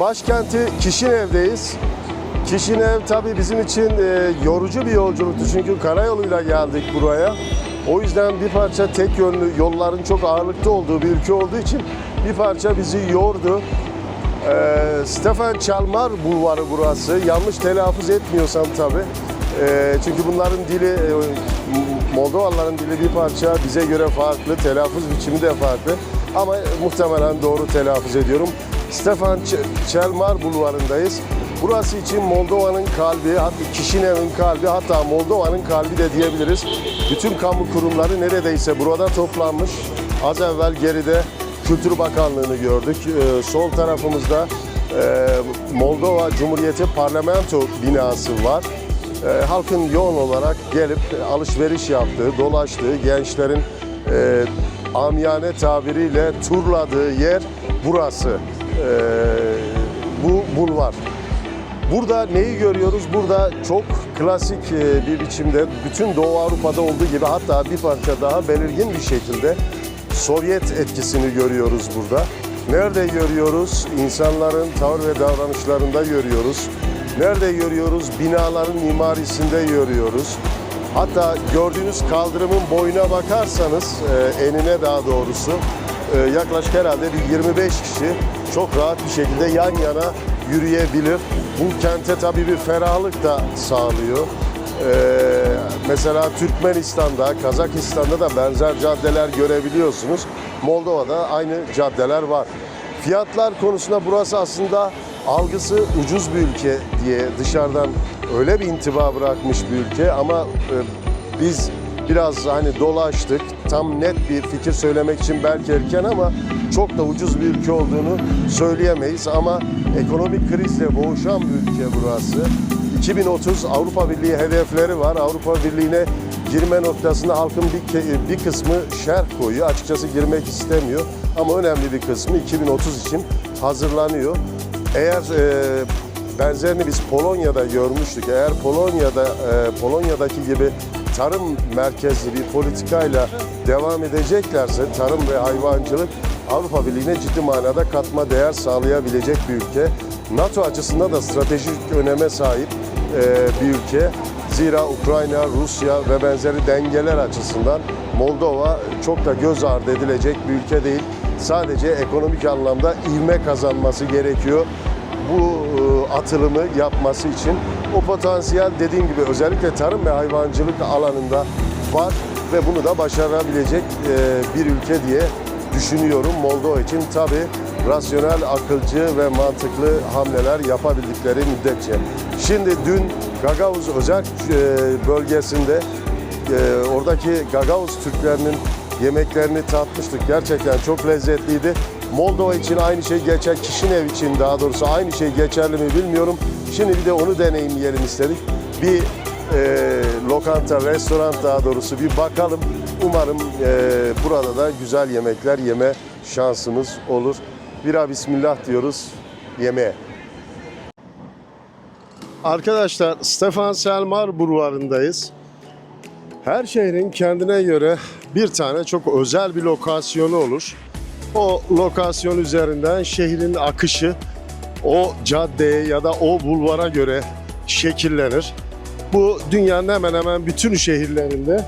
Başkenti Kişinev'deyiz. Kişinev tabii bizim için e, yorucu bir yolculuktu çünkü karayoluyla geldik buraya. O yüzden bir parça tek yönlü yolların çok ağırlıkta olduğu bir ülke olduğu için bir parça bizi yordu. Ee, Stefan Çalmar Bulvarı burası. Yanlış telaffuz etmiyorsam tabii. Ee, çünkü bunların dili, e, Moldovalıların dili bir parça bize göre farklı, telaffuz biçimi de farklı. Ama muhtemelen doğru telaffuz ediyorum. Stefan Ç- Çalmar Bulvarı'ndayız. Burası için Moldova'nın kalbi, hatta Kişinev'in kalbi, hatta Moldova'nın kalbi de diyebiliriz. Bütün kamu kurumları neredeyse burada toplanmış. Az evvel geride Kültür Bakanlığı'nı gördük. Ee, sol tarafımızda e, Moldova Cumhuriyeti Parlamento binası var. Ee, halkın yoğun olarak gelip alışveriş yaptığı, dolaştığı, gençlerin e, amiyane tabiriyle turladığı yer burası. Ee, bu bulvar. Burada neyi görüyoruz? Burada çok klasik e, bir biçimde bütün Doğu Avrupa'da olduğu gibi hatta bir parça daha belirgin bir şekilde Sovyet etkisini görüyoruz burada. Nerede görüyoruz? İnsanların tavır ve davranışlarında görüyoruz. Nerede görüyoruz? Binaların mimarisinde görüyoruz. Hatta gördüğünüz kaldırımın boyuna bakarsanız, e, enine daha doğrusu, yaklaşık herhalde bir 25 kişi çok rahat bir şekilde yan yana yürüyebilir. Bu kente tabii bir ferahlık da sağlıyor. Ee, mesela Türkmenistan'da, Kazakistan'da da benzer caddeler görebiliyorsunuz. Moldova'da aynı caddeler var. Fiyatlar konusunda burası aslında algısı ucuz bir ülke diye dışarıdan öyle bir intiba bırakmış bir ülke ama e, biz biraz hani dolaştık. Tam net bir fikir söylemek için belki erken ama çok da ucuz bir ülke olduğunu söyleyemeyiz ama ekonomik krizle boğuşan bir ülke burası. 2030 Avrupa Birliği hedefleri var. Avrupa Birliği'ne girme noktasında halkın bir, bir kısmı şerh koyuyor. Açıkçası girmek istemiyor ama önemli bir kısmı 2030 için hazırlanıyor. Eğer e, benzerini biz Polonya'da görmüştük. Eğer Polonya'da e, Polonya'daki gibi tarım merkezli bir politikayla devam edeceklerse tarım ve hayvancılık Avrupa Birliği'ne ciddi manada katma değer sağlayabilecek bir ülke. NATO açısından da stratejik öneme sahip e, bir ülke. Zira Ukrayna, Rusya ve benzeri dengeler açısından Moldova çok da göz ardı edilecek bir ülke değil. Sadece ekonomik anlamda ivme kazanması gerekiyor bu e, atılımı yapması için o potansiyel dediğim gibi özellikle tarım ve hayvancılık alanında var ve bunu da başarabilecek e, bir ülke diye düşünüyorum Moldova için tabi rasyonel, akılcı ve mantıklı hamleler yapabildikleri müddetçe. Şimdi dün Gagavuz özel bölgesinde e, oradaki Gagavuz Türklerinin yemeklerini tatmıştık. Gerçekten çok lezzetliydi. Moldova için aynı şey geçer, Kişinev için daha doğrusu aynı şey geçerli mi bilmiyorum. Şimdi bir de onu deneyimleyelim istedik. Bir e, lokanta, restoran daha doğrusu bir bakalım. Umarım e, burada da güzel yemekler yeme şansımız olur. Bira bismillah diyoruz yemeğe. Arkadaşlar Stefan Selmar Bulvarı'ndayız. Her şehrin kendine göre bir tane çok özel bir lokasyonu olur. O lokasyon üzerinden şehrin akışı o caddeye ya da o bulvara göre şekillenir. Bu dünyanın hemen hemen bütün şehirlerinde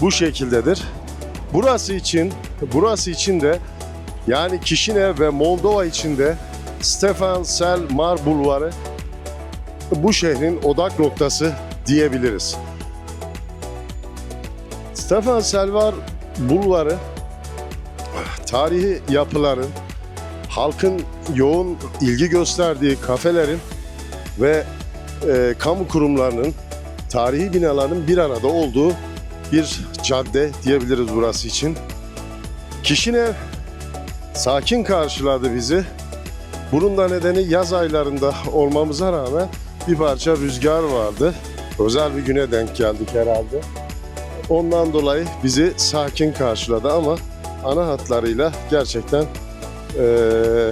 bu şekildedir. Burası için, burası için de yani Kişinev ve Moldova için de Stefan Selmar Bulvarı bu şehrin odak noktası diyebiliriz. Stefan Selvar Bulvarı tarihi yapıların, halkın yoğun ilgi gösterdiği kafelerin ve e, kamu kurumlarının, tarihi binaların bir arada olduğu bir cadde diyebiliriz burası için. Kişinev sakin karşıladı bizi. Bunun da nedeni yaz aylarında olmamıza rağmen bir parça rüzgar vardı. Özel bir güne denk geldik herhalde. Ondan dolayı bizi sakin karşıladı ama ana hatlarıyla gerçekten eee,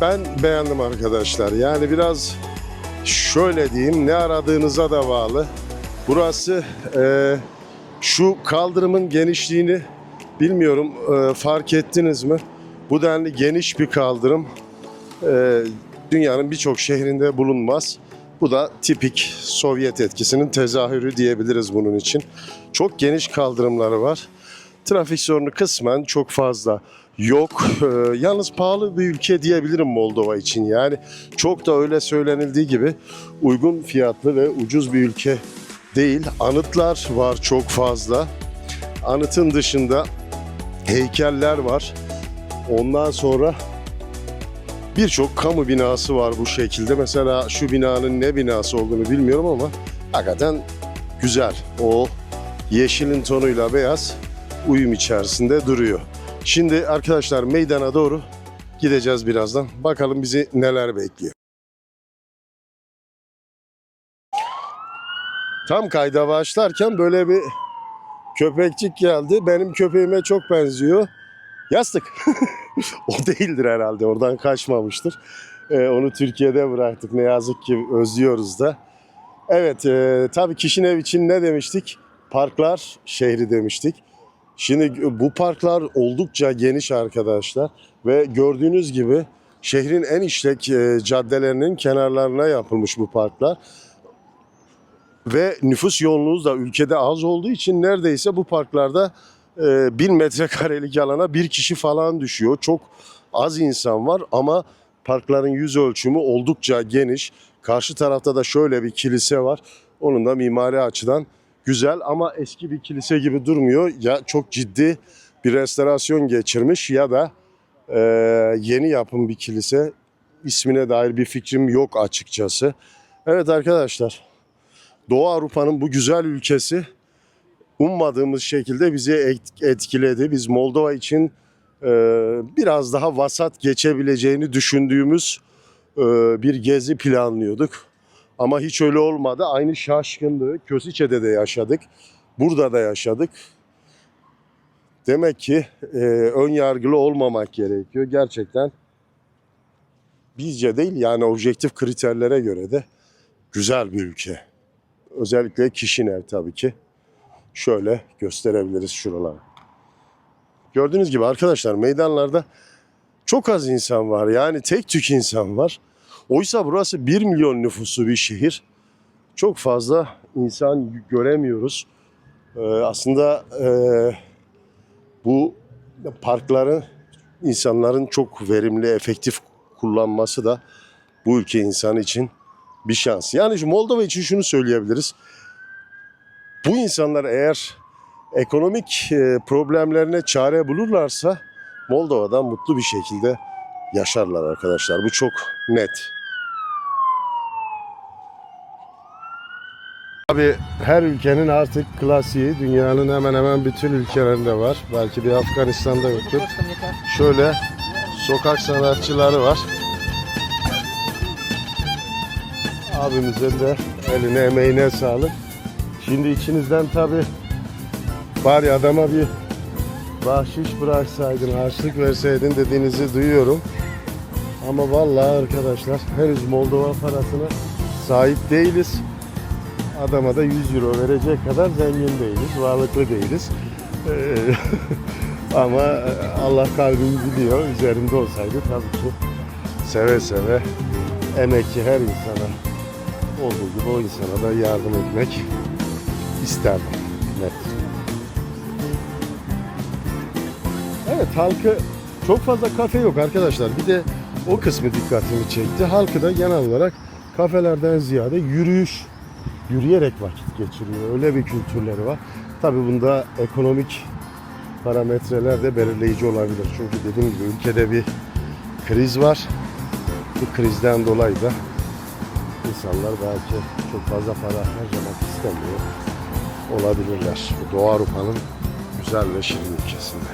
ben beğendim arkadaşlar. Yani biraz şöyle diyeyim ne aradığınıza da bağlı. Burası eee, şu kaldırımın genişliğini bilmiyorum eee, fark ettiniz mi? Bu denli geniş bir kaldırım. e, dünyanın birçok şehrinde bulunmaz. Bu da tipik Sovyet etkisinin tezahürü diyebiliriz bunun için. Çok geniş kaldırımları var. Trafik sorunu kısmen çok fazla yok. Ee, yalnız pahalı bir ülke diyebilirim Moldova için. Yani çok da öyle söylenildiği gibi uygun fiyatlı ve ucuz bir ülke değil. Anıtlar var çok fazla. Anıtın dışında heykeller var. Ondan sonra birçok kamu binası var bu şekilde. Mesela şu binanın ne binası olduğunu bilmiyorum ama hakikaten güzel. O yeşilin tonuyla beyaz uyum içerisinde duruyor. Şimdi arkadaşlar meydana doğru gideceğiz birazdan. Bakalım bizi neler bekliyor. Tam kayda başlarken böyle bir köpekçik geldi. Benim köpeğime çok benziyor. Yastık. o değildir herhalde. Oradan kaçmamıştır. Ee, onu Türkiye'de bıraktık. Ne yazık ki özlüyoruz da. Evet, e, tabii Kişinev için ne demiştik? Parklar şehri demiştik. Şimdi bu parklar oldukça geniş arkadaşlar ve gördüğünüz gibi şehrin en işlek e, caddelerinin kenarlarına yapılmış bu parklar. Ve nüfus yoğunluğu da ülkede az olduğu için neredeyse bu parklarda e, bin metrekarelik alana bir kişi falan düşüyor. Çok az insan var ama parkların yüz ölçümü oldukça geniş. Karşı tarafta da şöyle bir kilise var. Onun da mimari açıdan güzel ama eski bir kilise gibi durmuyor. Ya çok ciddi bir restorasyon geçirmiş ya da e, yeni yapım bir kilise. İsmine dair bir fikrim yok açıkçası. Evet arkadaşlar, Doğu Avrupa'nın bu güzel ülkesi ummadığımız şekilde bizi et- etkiledi. Biz Moldova için e, biraz daha vasat geçebileceğini düşündüğümüz e, bir gezi planlıyorduk. Ama hiç öyle olmadı. Aynı şaşkınlığı Kösiçe'de de yaşadık. Burada da yaşadık. Demek ki e, ön yargılı olmamak gerekiyor. Gerçekten bizce değil yani objektif kriterlere göre de güzel bir ülke. Özellikle Kişinev tabii ki. Şöyle gösterebiliriz şuraları. Gördüğünüz gibi arkadaşlar meydanlarda çok az insan var. Yani tek tük insan var. Oysa burası 1 milyon nüfuslu bir şehir. Çok fazla insan göremiyoruz. Ee, aslında e, bu parkları insanların çok verimli, efektif kullanması da bu ülke insanı için bir şans. Yani şu Moldova için şunu söyleyebiliriz. Bu insanlar eğer ekonomik e, problemlerine çare bulurlarsa Moldova'da mutlu bir şekilde yaşarlar arkadaşlar. Bu çok net. Abi her ülkenin artık klasiği dünyanın hemen hemen bütün ülkelerinde var. Belki bir Afganistan'da yoktur. Şöyle sokak sanatçıları var. Abimizin de eline emeğine sağlık. Şimdi içinizden tabi bari adama bir bahşiş bıraksaydın, harçlık verseydin dediğinizi duyuyorum. Ama vallahi arkadaşlar henüz Moldova parasına sahip değiliz. Adama da 100 euro verecek kadar zengin değiliz, varlıklı değiliz. Ee, ama Allah kalbimi biliyor. Üzerimde olsaydı tabii ki seve seve emekçi her insana olduğu gibi o insana da yardım etmek isterdim. Net. Evet halkı çok fazla kafe yok arkadaşlar. Bir de o kısmı dikkatimi çekti. Halkı da genel olarak kafelerden ziyade yürüyüş, yürüyerek vakit geçiriyor. Öyle bir kültürleri var. Tabi bunda ekonomik parametreler de belirleyici olabilir. Çünkü dediğim gibi ülkede bir kriz var. Bu krizden dolayı da insanlar belki çok fazla para harcamak istemiyor olabilirler. Bu Doğu Avrupa'nın güzel ve şirin ülkesinde.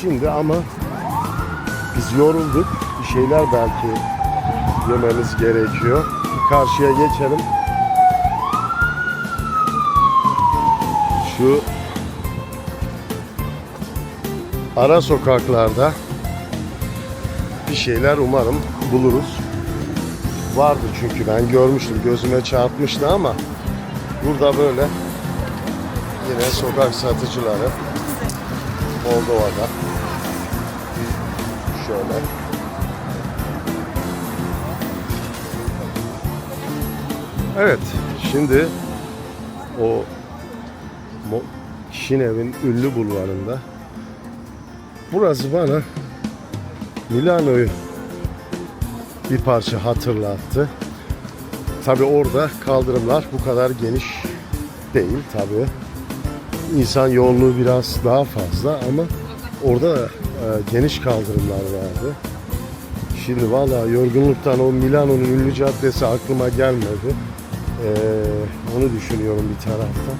Şimdi ama biz yorulduk. Bir şeyler belki yememiz gerekiyor. Karşıya geçelim. Şu ara sokaklarda bir şeyler umarım buluruz. Vardı çünkü ben görmüştüm gözüme çarpmıştı ama burada böyle yine sokak satıcıları Moldova'da şöyle. Evet, şimdi o Şinev'in ünlü bulvarında burası bana Milano'yu bir parça hatırlattı. Tabi orada kaldırımlar bu kadar geniş değil tabi. İnsan yoğunluğu biraz daha fazla ama orada da geniş kaldırımlar vardı. Şimdi vallahi yorgunluktan o Milano'nun ünlü caddesi aklıma gelmedi. Ee, onu düşünüyorum bir taraftan.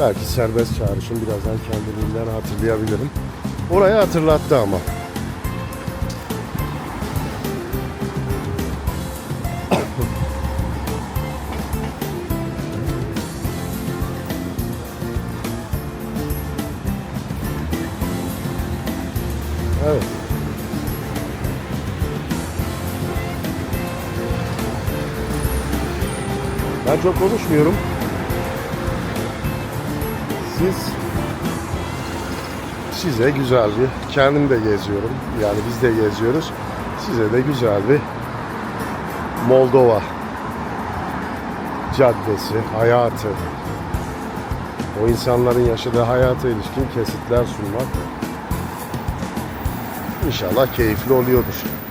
Belki serbest çağrışım birazdan kendiliğinden hatırlayabilirim. Orayı hatırlattı ama. Çok konuşmuyorum. Siz size güzel bir kendim de geziyorum. Yani biz de geziyoruz. Size de güzel bir Moldova caddesi, hayatı, o insanların yaşadığı hayata ilişkin kesitler sunmak inşallah keyifli oluyordur.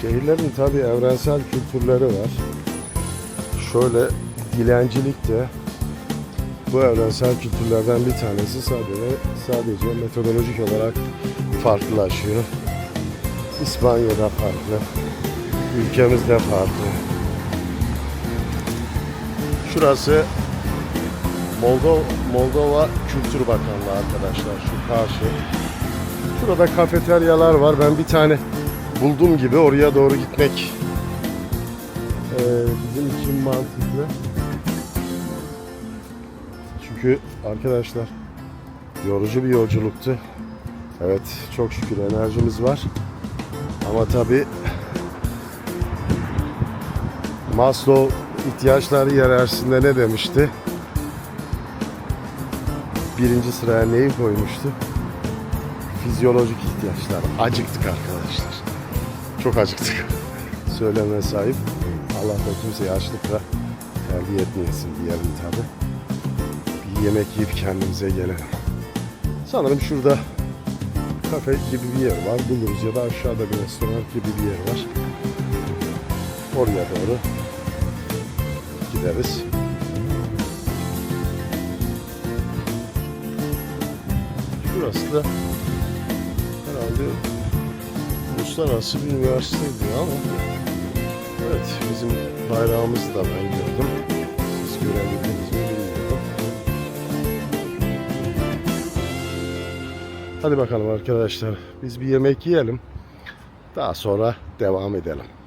Şehirlerin tabi evrensel kültürleri var. Şöyle dilencilik de bu evrensel kültürlerden bir tanesi sadece sadece metodolojik olarak farklılaşıyor. İspanya'da farklı, ülkemizde farklı. Şurası Moldova, Moldova Kültür Bakanlığı arkadaşlar şu karşı. Şurada kafeteryalar var. Ben bir tane buldum gibi oraya doğru gitmek eee, bizim için mantıklı. Çünkü arkadaşlar yorucu bir yolculuktu. Evet çok şükür enerjimiz var. Ama tabi Maslow ihtiyaçları hiyerarşisinde ne demişti? Birinci sıraya neyi koymuştu? Fizyolojik ihtiyaçlar. Acıktık arkadaşlar. Çok acıktık. Söyleme sahip. Allah da kimseyi açlıkla terbiye etmeyesin diyelim tabi. Bir yemek yiyip kendimize gelelim. Sanırım şurada kafe gibi bir yer var. Buluruz ya da aşağıda bir restoran gibi bir yer var. Oraya doğru gideriz. Şurası da herhalde uluslararası bir üniversiteydi ama evet bizim bayrağımızı da ben gördüm. Siz görebildiniz mi bilmiyorum. Hadi bakalım arkadaşlar biz bir yemek yiyelim. Daha sonra devam edelim.